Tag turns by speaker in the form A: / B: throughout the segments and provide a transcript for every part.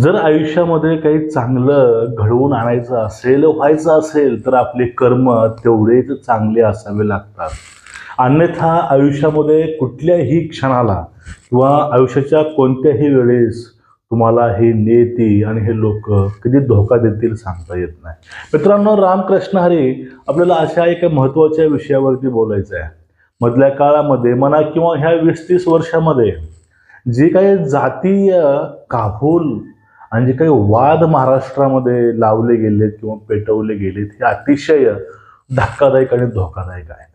A: जर आयुष्यामध्ये काही चांगलं घडवून आणायचं असेल व्हायचं असेल तर आपले कर्म तेवढेच चांगले असावे लागतात. अन्यथा आयुष्यामध्ये कुठल्याही क्षणाला किंवा आयुष्याच्या कोणत्याही वेळेस तुम्हाला हे नेती आणि हे लोक कधी धोका देतील सांगता येत नाही. मित्रांनो रामकृष्ण हरी आपल्याला अशा एका महत्त्वाच्या विषयावरती बोलायचं आहे. मधल्या काळामध्ये म्हणा किंवा ह्या वीस तीस वर्षामध्ये जे काही जातीय काबूल आणि जे काही वाद महाराष्ट्रामध्ये लावले गेलेत किंवा पेटवले गेलेत हे अतिशय धक्कादायक आणि धोकादायक आहे.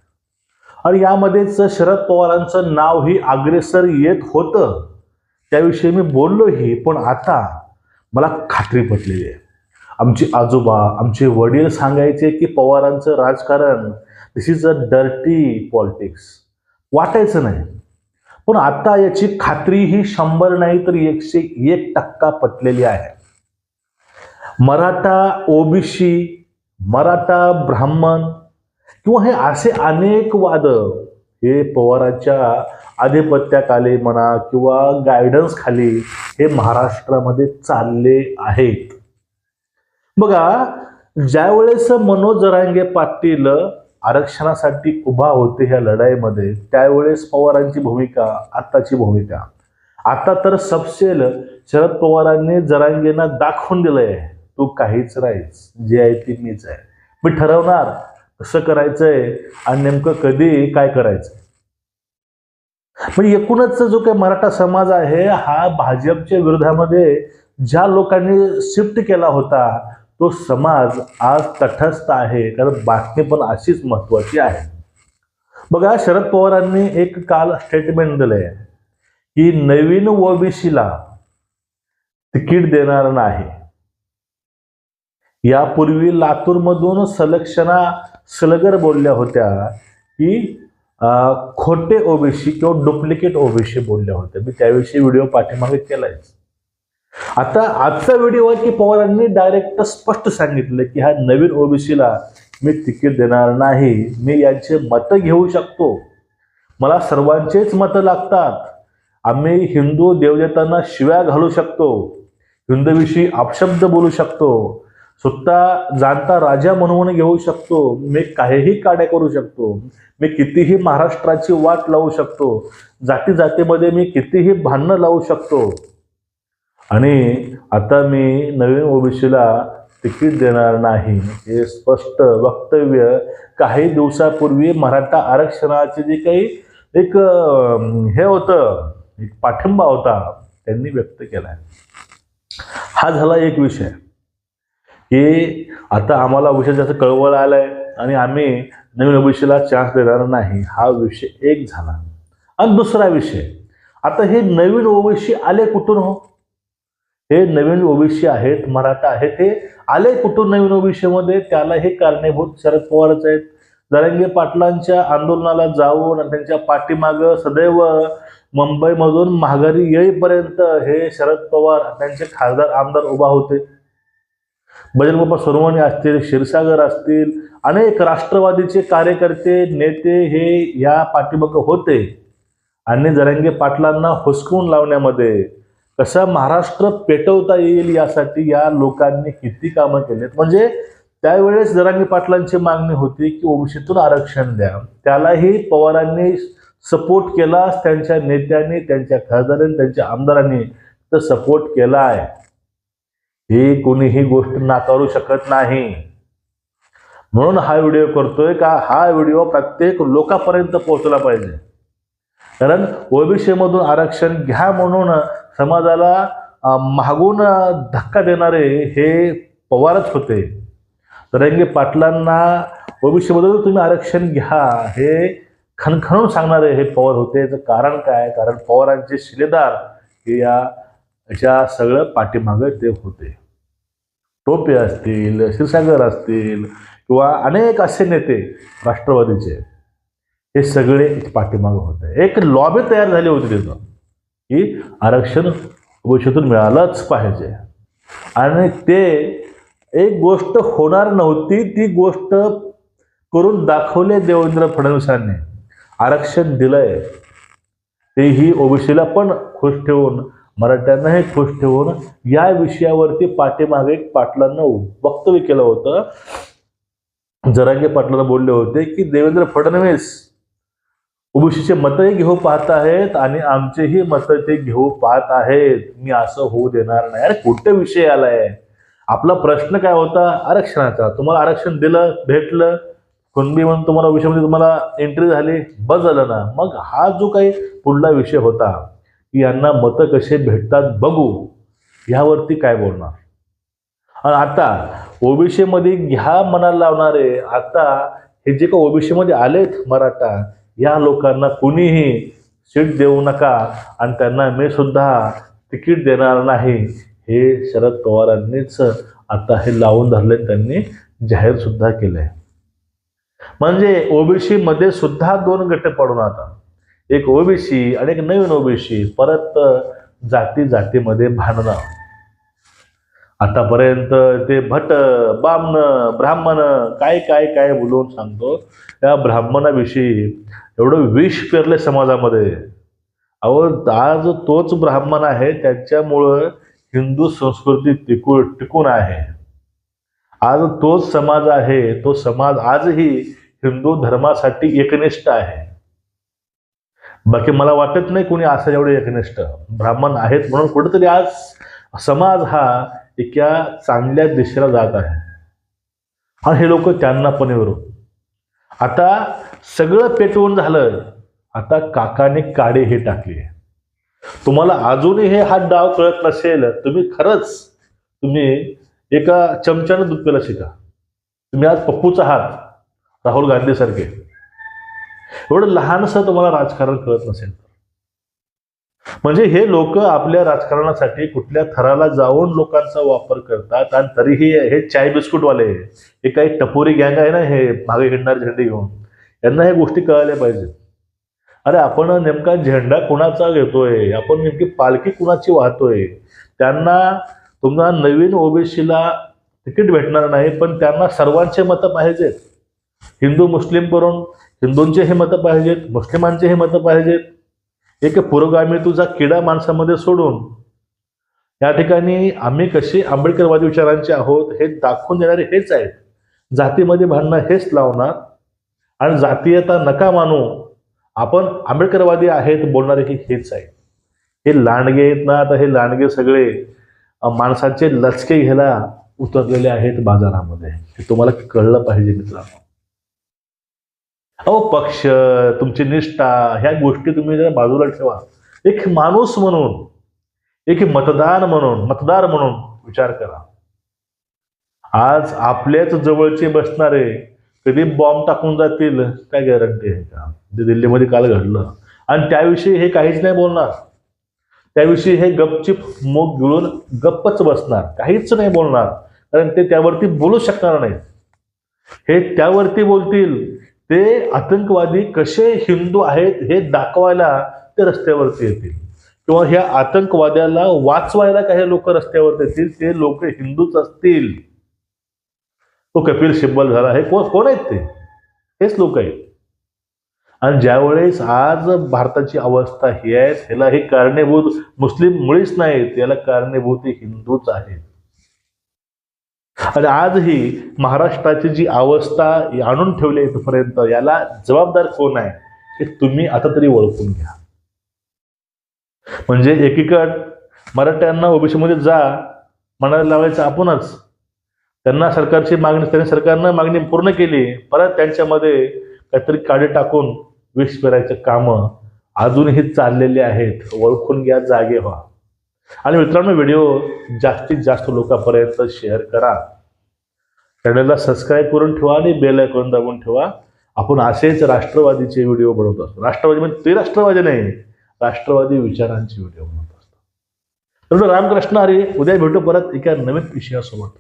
A: आणि यामध्येच शरद पवारांचं नावही अग्रेसर येत होतं त्याविषयी मी बोललोही पण आता मला खात्री पटलेली आहे. आमचे आजोबा आमचे वडील सांगायचे की पवारांचं राजकारण this is a dirty politics वाटायचं नाही. पण आता याची खात्री ही शंभर नाही तर एकशे एक टक्का पटलेली आहे. मराठा ओबीसी मराठा ब्राह्मण किंवा हे असे अनेक वाद हे पवारांच्या आधिपत्याखाली म्हणा किंवा गायडन्स खाली हे महाराष्ट्रामध्ये चालले आहेत. बघा ज्यावेळेस मनोज जरांगे पाटील आरक्षणासाठी उभा होते ह्या लढाईमध्ये त्यावेळेस पवारांची भूमिका आत्ताची भूमिका. आता तर सबसेल शरद पवारांनी जरांगेंना दाखवून दिलंय. तू काहीच राहीस जे आहे ती मीच आहे. मी ठरवणार कसं करायचंय आणि नेमकं कधी काय करायचं म्हणजे एकूणच जो काही मराठा समाज आहे हा भाजपच्या विरोधामध्ये ज्या लोकांनी शिफ्ट केला होता तो समाज आज तटस्थ आहे. कारण बातमी पण अशीच महत्वाची आहे. बघा शरद पवारांनी एक काल स्टेटमेंट दिलंय की नवीन ओबीसीला तिकीट देणार नाही. यापूर्वी लातूरमधून सलक्षणा सलगर बोलल्या होत्या की खोटे ओबीसी किंवा डुप्लिकेट ओबीसी बोलल्या होत्या. मी त्याविषयी व्हिडिओ पाठीमागे केलायच. आता आजचा व्हिडिओ की पवारांनी डायरेक्ट स्पष्ट सांगितलं की हा नवीन ओबीसीला मी तिकीट देणार नाही. मी यांचे मतं घेऊ शकतो. मला सर्वांचेच मतं लागतात. आम्ही हिंदू देवदेवतांना शिव्या घालू शकतो. हिंदूविषयी अपशब्द बोलू शकतो. स्वतः जाणता राजा म्हणून घेऊ शकतो. मी काहीही काड्या करू शकतो. मी कितीही महाराष्ट्राची वाट लावू शकतो. जाती जातीमध्ये मी कितीही भांडणं लावू शकतो. आणि आता मी नवीन ओबीसीला तिकीट देणार नाही हे स्पष्ट वक्तव्य काही दिवसापूर्वी मराठा आरक्षणाचे जे काही एक हे होतं एक पाठिंबा होता त्यांनी व्यक्त केलाय. हा झाला एक विषय की आता आम्हाला विषय जास्त कळवळ आलाय आणि आम्ही नवीन ओबीसीला चान्स देणार नाही. हा विषय एक झाला. आणि दुसरा विषय आता हे नवीन ओबीसी आले कुठून हो? हे नवीन ओबीसी आहेत मराठा आहेत हे आले कुठून नवीन ओबीसीमध्ये? त्याला हे कारणीभूत शरद पवारच आहेत. जरांगे पाटलांच्या आंदोलनाला जाऊन आणि त्यांच्या पाठीमाग सदैव मुंबईमधून माघारी येईपर्यंत हे शरद पवार त्यांचे खासदार आमदार उभा होते. बजरंग सोनवणे असतील क्षीरसागर असतील अनेक राष्ट्रवादीचे कार्यकर्ते नेते हे या पाठीमाग होते. आणि जरंगे पाटलांना हुसकून लावण्यामध्ये कसं महाराष्ट्र पेटवता येईल यासाठी या लोकांनी किती कामं केलेत? म्हणजे त्यावेळेस जरांगी पाटलांची मागणी होती की ओबीसीतून आरक्षण द्या. त्यालाही पवारांनी सपोर्ट केला त्यांच्या नेत्यांनी त्यांच्या खासदारांनी त्यांच्या आमदारांनी तर सपोर्ट केला आहे. ही कोणीही गोष्ट नाकारू शकत नाही. म्हणून हा व्हिडिओ करतोय का? हा व्हिडिओ प्रत्येक लोकांपर्यंत पोहोचला पाहिजे. कारण ओबीसी मधून आरक्षण घ्या म्हणून समाजाला मागून धक्का देणारे हे पवारच होते. तरंगे पाटलांना भविष्याबद्दल तुम्ही आरक्षण घ्या हे खणखणून सांगणारे हे पवार होते. याचं कारण काय? कारण पवारांचे शिलेदार हे या अशा सगळं पाठीमागं ते होते. टोपे असतील क्षीरसागर असतील किंवा अनेक असे नेते राष्ट्रवादीचे हे सगळे पाठीमागं होते. एक लॉबी तयार झाली होती तिथं. की आरक्षण ओबीसीतून मिळालंच पाहिजे. आणि ते एक गोष्ट होणार नव्हती ती गोष्ट करून दाखवले देवेंद्र फडणवीसांनी. आरक्षण दिलंय. तेही ओबीसीला पण खुश ठेवून मराठ्यांनाही खुश ठेवून या विषयावरती पाठीमागे पाटलांना वक्तव्य केलं होतं. जरांगे पाटलांना बोलले होते की देवेंद्र फडणवीस ओबीसीचे मतही घेऊ पाहत आहेत आणि आमचेही मत ते घेऊ पाहत आहेत. मी असं होऊ देणार नाही. अरे कुठे विषय आलाय? आपला प्रश्न काय होता? आरक्षणाचा. तुम्हाला आरक्षण दिलं भेटलं. कुणबी म्हणून तुम्हाला विषयामध्ये तुम्हाला एंट्री झाली बस झालं ना. मग हा जो काही पुढला विषय होता की यांना मतं कसे भेटतात बघू. ह्यावरती काय बोलणार? आणि आता ओबीसीमध्ये घ्या मनाला लावणारे. आता हे जे का ओबीसीमध्ये आलेत मराठा या लोकांना कुणीही सीट देऊ नका आणि त्यांना मी सुद्धा तिकीट देणार नाही. हे शरद पवारांनीच आता हे लावून धरले त्यांनी जाहीर सुद्धा केले म्हणजे ओबीसी मध्ये सुद्धा दोन गट पडून आता. एक ओबीसी आणि एक नवीन ओबीसी परत जाती जातीमध्ये भांडणं. आतापर्यंत ते भट बामण ब्राह्मण काय काय काय बोलून सांगतो त्या ब्राह्मणाविषयी एवढं विष पेरले समाजामध्ये. अहो आज तोच ब्राह्मण आहे त्याच्यामुळं हिंदू संस्कृती टिकून टिकून आहे. आज तोच समाज आहे तो समाज आजही हिंदू धर्मासाठी एकनिष्ठ आहे. बाकी मला वाटत नाही कोणी असं एवढे एकनिष्ठ. ब्राह्मण आहेत म्हणून कुठेतरी आज समाज हा एका चांगल्या दिशेला जात आहे. आणि हे लोक त्यांना पण येऊ आता सगळं पेटवून झालं आता काकाने काडे हे टाकले. तुम्हाला अजूनही हे हा डाव कळत नसेल तुम्ही खरंच तुम्ही एका चमच्यानं दूध प्यायला शिका. तुम्ही आज पप्पूचा आहात राहुल गांधीसारखे. एवढं लहानसं तुम्हाला राजकारण कळत नसेल. म्हणजे हे लोक आपल्या राजकारणासाठी कुठल्या थराला जाऊन लोकांचा वापर करतात आणि तरीही हे चाय बिस्कुटवाले हे काही टपोरी गँग आहे ना हे मागे हिंडणारे झेंडे घेऊन? यांना ह्या गोष्टी कळायला पाहिजेत अरे आपण नेमका झेंडा कुणाचा घेतोय? आपण नेमकी पालखी कुणाची वाहतोय? त्यांना तुम्हाला नवीन ओबीसीला तिकीट भेटणार नाही पण त्यांना सर्वांचे मतं पाहिजेत. हिंदू मुस्लिम करून हिंदूंचे हे मतं पाहिजेत मुस्लिमांचे हे मतं पाहिजेत. एक पुरोगामी तुझा किडा माणसामध्ये सोडून. या ठिकाणी आम्ही कसे आंबेडकरवादी विचारांचे आहोत हे दाखवून देणारे हेच आहेत. जातीमध्ये भांडणं हेच लावणार. आणि जातीयता नका मानू. आपण आंबेडकरवादी आहेत बोलणारे की हेच आहे हे लांडगे आहेत ना आता हे लांडगे सगळे माणसाचे लचके घ्यायला उतरलेले आहेत बाजारामध्ये. हे तुम्हाला कळलं पाहिजे मित्रांनो. अहो पक्ष तुमची निष्ठा ह्या गोष्टी तुम्ही जर बाजूला ठेवा. एक माणूस म्हणून एक मतदान म्हणून मतदार म्हणून विचार करा. आज आपल्याच जवळचे बसणारे कधी बॉम्ब टाकून जातील काय गॅरंटी आहे का? जे दिल्लीमध्ये काल घडलं. आणि त्याविषयी हे काहीच नाही बोलणार. त्याविषयी हे गपचिप मोग गिळून गप्पच बसणार. काहीच नाही बोलणार. कारण ते त्यावरती बोलू शकणार नाहीत. हे त्यावरती बोलतील ते आतंकवादी कसे हिंदू आहेत हे दाखवायला ते रस्त्यावरती येतील. किंवा ह्या आतंकवाद्याला वाचवायला काही लोक रस्त्यावरती येतील ते लोक हिंदूच असतील. तो कपिल सिब्बल झाला. हे कोण कोण आहेत ते? हेच लोक आहेत. आणि ज्यावेळेस आज भारताची अवस्था ही आहे ह्याला हे कारणीभूत मुस्लिम मुळीच नाहीत याला कारणीभूत हिंदूच आहेत. आणि आजही महाराष्ट्राची जी अवस्था आणून ठेवली आहे इथपर्यंत याला जबाबदार कोण आहे हे तुम्ही आता तरी ओळखून घ्या. म्हणजे एकीकड मराठ्यांना ओबीसीमध्ये जा म्हणायला लावायचं आपणच. त्यांना सरकारची मागणी त्यांनी सरकारनं मागणी पूर्ण केली परत त्यांच्यामध्ये काहीतरी काढे टाकून विष पेरायचं कामं अजूनही चाललेली आहेत ओळखून घ्या जागे व्हा. आणि मित्रांनो व्हिडिओ जास्तीत जास्त लोकांपर्यंत शेअर करा. चॅनलला सबस्क्राईब करून ठेवा आणि बेल आयकॉन दाबून ठेवा. आपण असेच राष्ट्रवादीचे व्हिडिओ बनवत असतो. राष्ट्रवादी म्हणजे ते राष्ट्रवादी नाही राष्ट्रवादी विचारांचे व्हिडिओ बनवत असतो. रामकृष्ण हरी उद्या भेटू परत एका नवीन विषयासोबत.